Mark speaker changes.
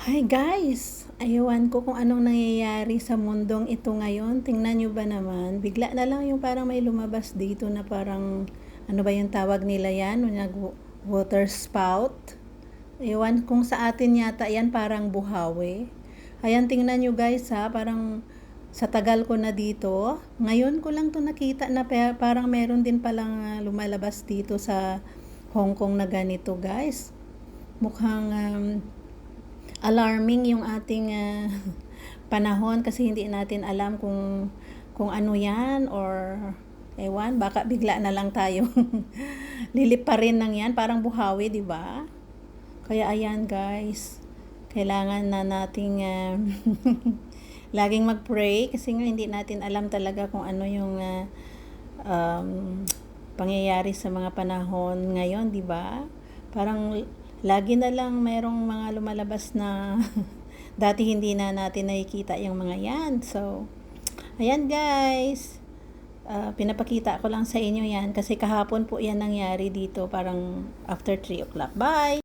Speaker 1: Hi guys! Ayawan ko kung anong nangyayari sa mundong ito ngayon. Tingnan nyo ba naman? Bigla na lang yung parang may lumabas dito na parang ano ba yung tawag nila yan? Nag water spout. Ewan kung sa atin yata yan parang buhawi. Ayan tingnan nyo guys ha, parang sa tagal ko na dito. Ngayon ko lang to nakita na pa- parang meron din palang lumalabas dito sa Hong Kong na ganito guys. Mukhang um, alarming yung ating ah, panahon kasi hindi natin alam kung kung ano yan or ewan baka bigla na lang tayo lilip pa rin ng yan parang buhawi di ba kaya ayan guys kailangan na nating ah, laging mag-pray kasi nga hindi natin alam talaga kung ano yung ah, um, pangyayari sa mga panahon ngayon, di ba? Parang lagi na lang merong mga lumalabas na dati hindi na natin nakikita yung mga yan. So, ayan guys. Ah, pinapakita ko lang sa inyo yan kasi kahapon po yan nangyari dito parang after 3 o'clock. Bye!